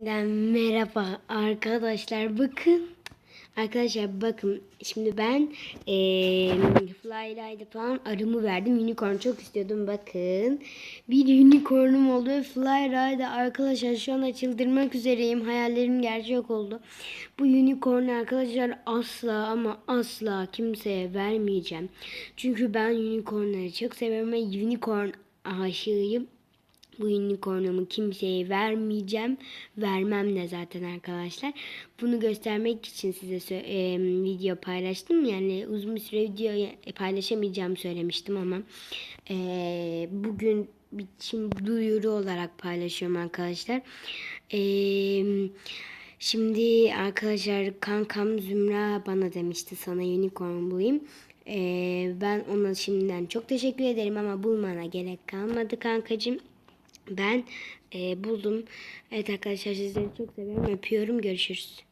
Merhaba arkadaşlar bakın. Arkadaşlar bakın şimdi ben eee Flylight'e falan arımı verdim. Unicorn çok istiyordum bakın. Bir unicornum oldu ve Flylight'e arkadaşlar şu anda çıldırmak üzereyim. Hayallerim gerçek oldu. Bu unicorn arkadaşlar asla ama asla kimseye vermeyeceğim. Çünkü ben unicornları çok seviyorum ve unicorn aşığıyım. Bu unicornumu kimseye vermeyeceğim. Vermem de zaten arkadaşlar. Bunu göstermek için size e, video paylaştım. Yani uzun bir süre video paylaşamayacağım söylemiştim ama e, bugün bir şimdi duyuru olarak paylaşıyorum arkadaşlar. E, şimdi arkadaşlar kankam Zümra bana demişti sana unicorn bulayım. E, ben ona şimdiden çok teşekkür ederim ama bulmana gerek kalmadı kankacığım. Ben e, buldum. Evet arkadaşlar sizleri çok seviyorum. Öpüyorum. Görüşürüz.